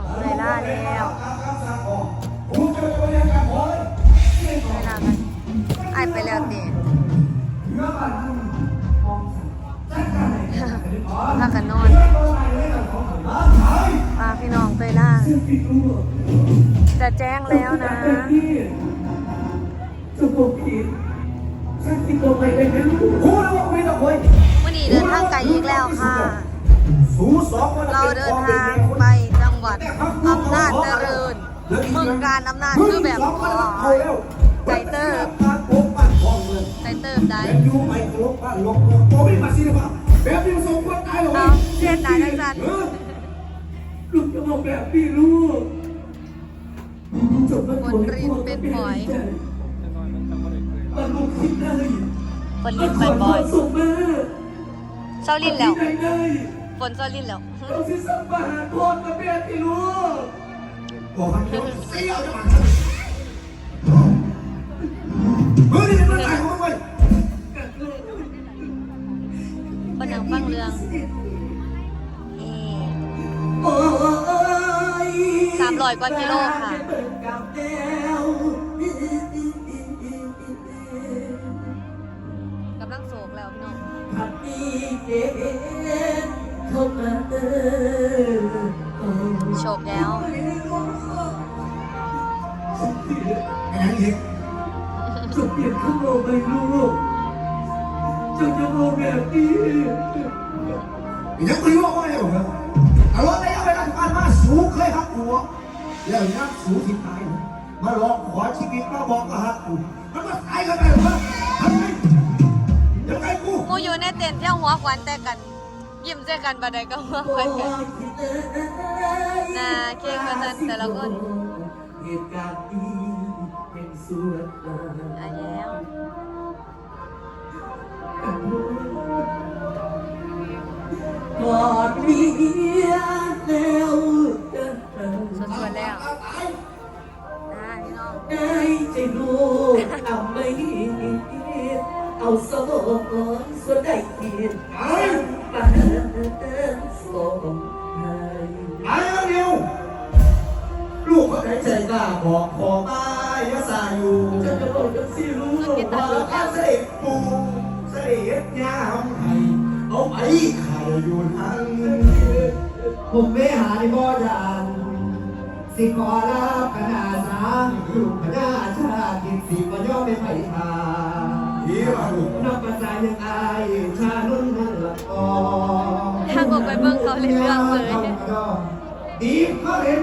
องเวลาแล้วเวลากันไอไปแล้วเด็พากันนอนพาพี่น้องเตยล่าจะแจ้งแล้วนะจะบอกผิดฉันติดตัวไปเป็นนั้นกูแล้วว่าไม่ต้องคุยวันนี้เดินทางไกลอีกแล้วค่ะ เราเดินทางไป หวัดอำนาจเจริญเมืองการอำนาจคือแบบโอ้ยใจเติบการปกปั้นของเมืองใจเติบได้แต่อยู่ไปกลบบ้านลบลบโอ้ยมาสิว่าแบบนี้ส่งคนตายหรอเอาเช่นไหนจังสันลูกจะบอกแบบนี้ลูกจบแล้วบนริมเป็นหอยมันลูกคิดได้ฝนลินไปบ่อยส่งมาเศร้าลินแล้วได้ได้ ฝนเศร้าลินแล้วเราสิสัมมาหาโทษกับแม่ที่ลูกบอกให้ลูกเสียจะมาเฮ้ยนี่มันตายของมันคนหนังฟังเรื่องเอ่อโอ้ยสามร้อยกว่ากิโลค่ะกำลังโศกแล้วพี่น้อง โชคแล้วยังอีกจะเปลี่ยนข้างโลกไปลูกจะจะมองแบบนี้ ยังไม่รู้ว่าอะไรหรอกเอารถได้เอาไปรัฐบาลมาสูงเคยหักหัวแล้วยังสูงที่ตายมาหลอกขอชีวิตมาบอกกับหักกูมันมาตายกันไปหรอทำไมยังไงกูหมูอยู่ในเต็นท์เที่ยวหัวควันแต่กัน ยิ้มเจกันบัดใดก็หัวควันกันหนาเค้กมาสันแต่ละคนเหตุการณ์นี้เป็นส่วน ใจกล้าบอกขอตายยาสาอยู่จะจะบอกจะสิลูกว่าข้าเสด็จปูเสด็จยามให้เอาไปไข่อยู่ทันผมไม่หาในบ่ดานสิขอลาพนาสามลูกพนาชาติสิก็ย่อไม่ไปทางนับภาษายังอายชาลุ่นนั่นละกอทางออกไปเบิ่งเขาเล่นเรื่องเลยดีกเขาเห็น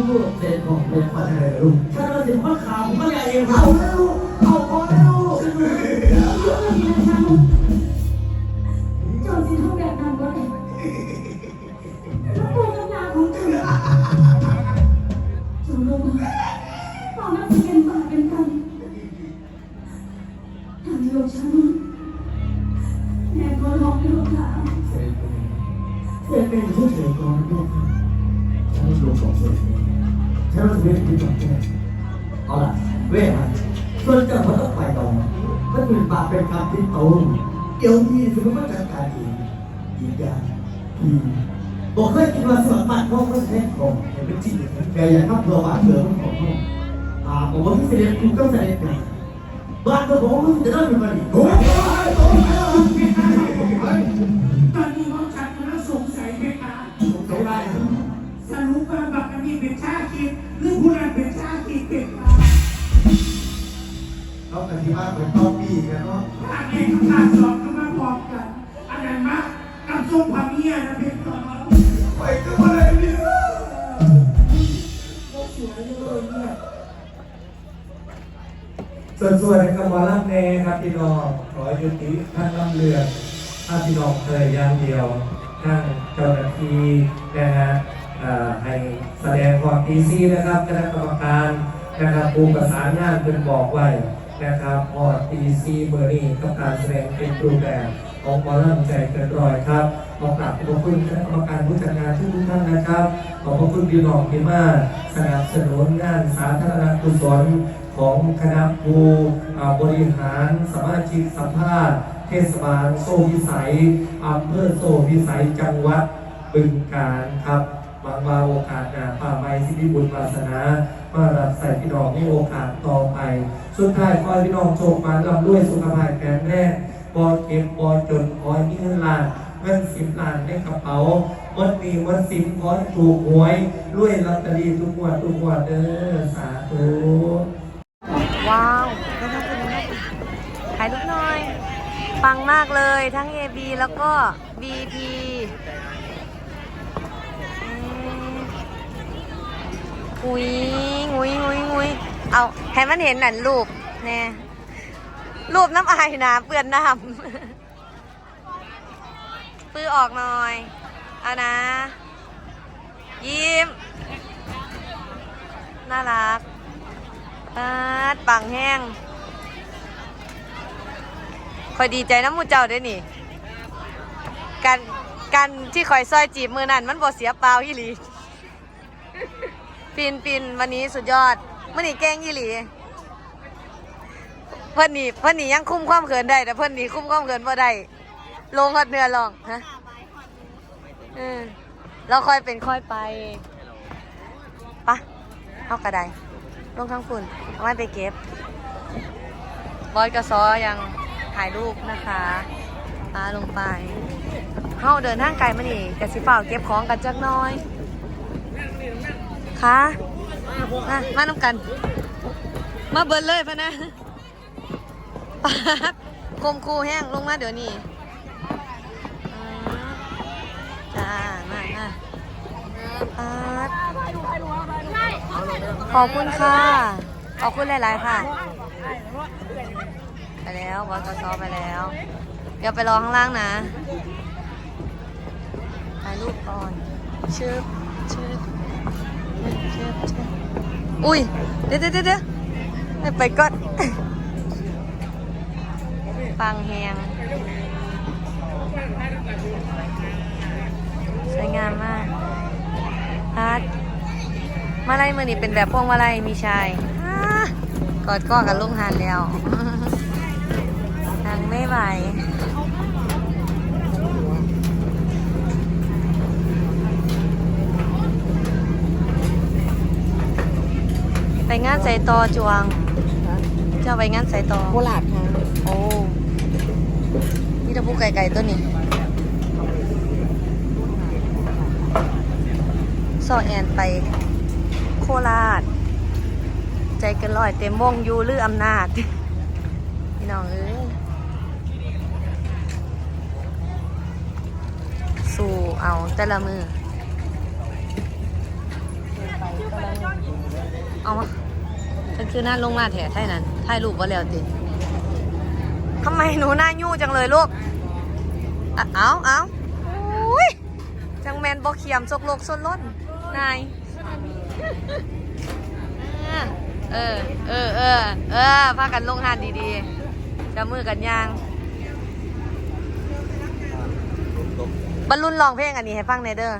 ฉันรู้เป็นของเป็นคนเร็วฉันรู้ถึงว่าข่าวมันใหญ่เอาแล้วเอาพอแล้วฉันรู้เจ้าสิทำแบบนั้นบ่ได้แล้วตัวกำลังของเจ้าเจ้ารู้ไหมตอนนั้นเป็นบาเป็นกรรมทางโลกฉันแม่ก็ร้องให้ลูกหลานเพื่อนเป็นผู้เสียก่อนด้วยฉั เรื่องที่จบแค่เอาล่ะเว้ยฮะส่วนเจ้าเขาต้องไปต่อมันเป็นบาปเป็นกรรมที่โตเดี๋ยวพี่สมมติว่าจัดการเองอีกอย่างพี่บอกเคยกินมาสวนมัดพ่อเพื่อนแท้ของเห็นเป็นจริงแกอย่ากทำเพื่อานเพื่อของพ่ออ่าผมว่าพี่เสด็จคุณก็เสด็จไปบ้านเพื่อผมมึงจะได้เป็นวันดีโอ้ยโอ้ยโอ้ยตอนนี้น้องฉันกำลังสงสัยไหมคะผมจะได้ สรุปว่าบักอันนี้เป็นชาคิดหรือผู้นั้นเป็นชาคิดเป็นมาเขากันที่บ้านเหมือนต้อปี้กันเนาะอันนี้คำถามสองก็มาพร้อมกัน อันนั้นมากับทรงพาเมียนะเป็นต่อไปก็มาเลยเนี่ยก็สวยเลยเนี่ยส่วนส่วนกับหมอลำเนครับพี่น้องขอยุติท่านลำเรือนถ้าพี่น้องเคยอย่างเดียวนั่งเจ้าหน้าที่นะฮะเอ่อ ให้แสดงความดีซีนะครับคณะกรรมการนะครับผู้ประสานงานเป็นบอกไว้นะครับพอดีซีเบอร์นี่กับการแสดงเป็นรูปแบบของหมอลำใจเกินรอยครับขอกราบขอบคุณคณะกรรมการผู้จัดงานทุกท่านนะครับ ขอบพระคุณพี่น้องที่มาสนับสนุนงานสาธารณกุศลของคณะผู้บริหารสมาชิกสัมภาษณ์เทศบาลโซ่พิสัยอำเภอโซ่พิสัยจังหวัดบึงกาฬครับ บางว่าโอกาสหน้าป่าไม้สิริบุญวาสนา มารับใส่พี่น้องในโอกาสต่อไป สุดท้ายขอให้พี่น้องโชคมาร่ำรวยสุขภาพแข็งแรงบอเก็บบอจนขอให้มีเงินล้านเงินสิบล้านในกระเป๋าวันนี้วันสิบขอให้ถูกหวยรวยลอตเตอรี่ทุกงวดทุกงวดเด้อสาธุว้าวแล้วทั้งคุณนะถ่ายรูปหน่อย ปังมากเลยทั้ง AB แล้วก็ BP อืม อุ้ยงุยงุยงุยเอาให้มันเห็นหนันรูปแน่รูปน้ำอายนะเปื้อนน้ำปื้อออกหน่อย เอานะ ยิ้ม น่ารักปาดปังแห้งคอยดีใจน้ำมูเจ้าด้วยนี่ การการที่คอยซอยจีบมือนั่นมันบ่เสียเปล่าอีหลี ปินปินวันนี้สุดยอดมื่อนี้เก่งอีหลี เพิ่นนี่เพิ่นนี่ยังคุ้มความเขินได้ แต่เพิ่นนี่คุ้มความเขินบ่ได้ลงฮอดเนื้อลองฮะเออเราค่อยเป็นค่อยไปปะเอากระไดลงทั้งฝุ่นเอาไว้ไปเก็บบอยกระซอยังถ่ายรูปนะคะปาลงไปเฮาเดินทางไกลมานี่กะสิฝ่าเก็บของกันจักน้อย คะมามาน้ำกัน มาเบิร์เลยพะนะปาดคมคูแห้งลงมาเดี๋ยวนี้จ้า มามาปาดขอบคุณค่ะ ขอบคุณหลาย ๆ ค่ะ ไปแล้วบอสซอไปแล้ว เดี๋ยวไปรอข้างล่างนะถ่ายรูปก่อนชึบชึบชึบชึบ อุ้ยเดี๋ยวเดี๋ยวเดี๋ยวเดี๋ยวไปก่อนฟังแหงสวยงามมากพัดมาลัยมือนี่เป็นแบบพวงมาลัยมีชายกอดก้อกับลุงหานแล้วนางไม่ไหว ไปงานใส่ตอจวง เจ้าไปงานใส่ตอโคราชค่ะโอ้นี่ตะพูไก่ๆตัวนี้ซอแอนไปโคราช ใจเกันลอยเต็มวงอยู่หรืออำนาจ พี่น้องเอ้ยสู่เอาแต่ละมือเอามา ฉันคือหน้าลงมาแถไทยนั้นถ่ายรูปว่าแล้วติทำไมหนูหน้ายู่จังเลยลูกอะเอาเอาอุ้ยจังแมนบอเขียมซกโลกซนล้นนายเออ เออ เออ เออพากันลงหานดีๆจะมือกันยางบรรลุนร้องเพลงอันนี้ให้ฟังในอยเด้อ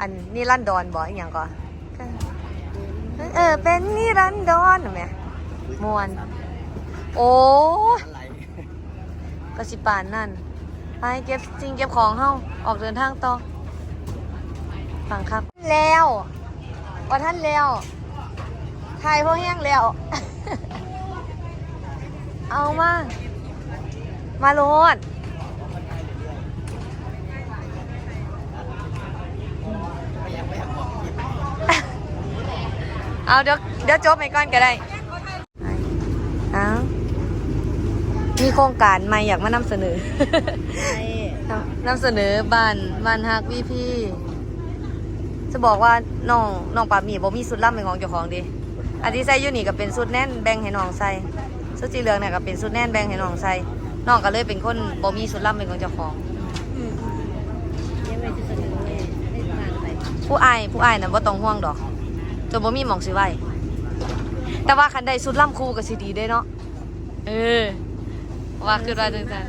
อันนี่รันดอนบอกอีกอย่างก่อน เออ เป็นนี่รันดอนเห็นไหมมวน โอ้กสิปานนั่น ไปเก็บจริงเก็บของเฮ้าออกเดินทางต่อฟังครับ แล้วว่าท่านแล้วถ่ายพอแห้งแล้ว เอามา มาโลด เอาเดี๋ยวเดี๋ยวจบไปก่อนก็ได้เอามีโครงการใหม่อยากมานำเสนอ นำเสนอบ้านบ้านฮักพี่พี่ จะบอกว่าน้องน้องปามีบ่มีสุดล่ำเป็นของเจ้าของเดิอันที่ใส่อยู่นี่ก็เป็นสุดแน่นแบ่งให้น้องใส่สุดสีเหลืองเนี่ยก็เป็นสุดแน่นแบ่งให้น้องใส่น้องก็เลยเป็นคนบ่มีสุดล่ำเป็นของเจ้าของยังไงจะเสนอเลยให้ทางไปผู้อายผู้อายน่ะบ่ต้องห่วงดอก จนบ่มีหมองสิไว้แต่ว่าคันใดสุดล่ำคูก็สิดีเด้เนาะ เออ ว่าคือว่าจังซั่น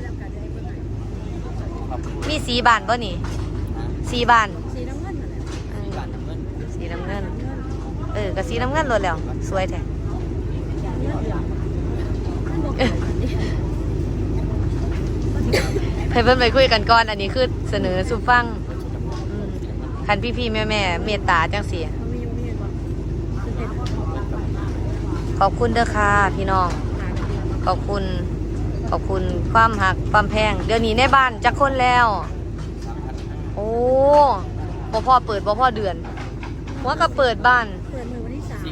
มีสีบานบ่นี่ สีบาน สีน้ำเงินเออสีน้ำเงิน เออก็สีน้ำเงินโลดแล้ว สวยแท้เพิ่อนไปคุยกันก่อน อันนี้คือเสนอสู่ฟังคันพี่ๆแม่ๆเมตตาจังซี่ ขอบคุณเด้อค่ะพี่น้อง ขอบคุณ ขอบคุณความหักความแพง เดี๋ยวนี้ในบ้านจักคนแล้ว โอ้บ่พ่อเปิดบ่พ่อเดือนหัวก็เปิดบ้าน เปิดมือวันที่สาม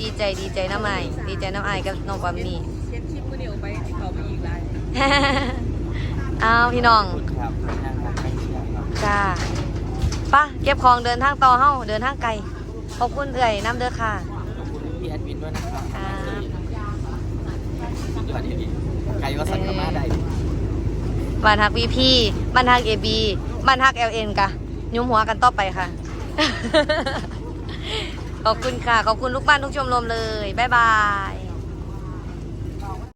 ดีใจดีใจน้ำไอายดีใจน้ำไอายกับน้องปามนี่เช็ดคลิปมือเดียวไปที่เขาไปอีกไรอ้าวพี่น้องจ้าไป่ะเก็บของเดินทางต่อเฮ้าเดินทางไกล ขอบคุณเอื่อยน้ำเด้อค่ะพี่แอดมินด้วยนะครับอ่าสุดยอดที่ดีใครว่าสั่งก็มาได้บ้านฮักวีพีบ้านฮักเอบีบ้านฮักเอลเอ็นกะยุ้มหัวกันต่อไปค่ะ ขอบคุณค่ะ ขอบคุณลูกบ้านทุกชมรมเลย บ๊ายบาย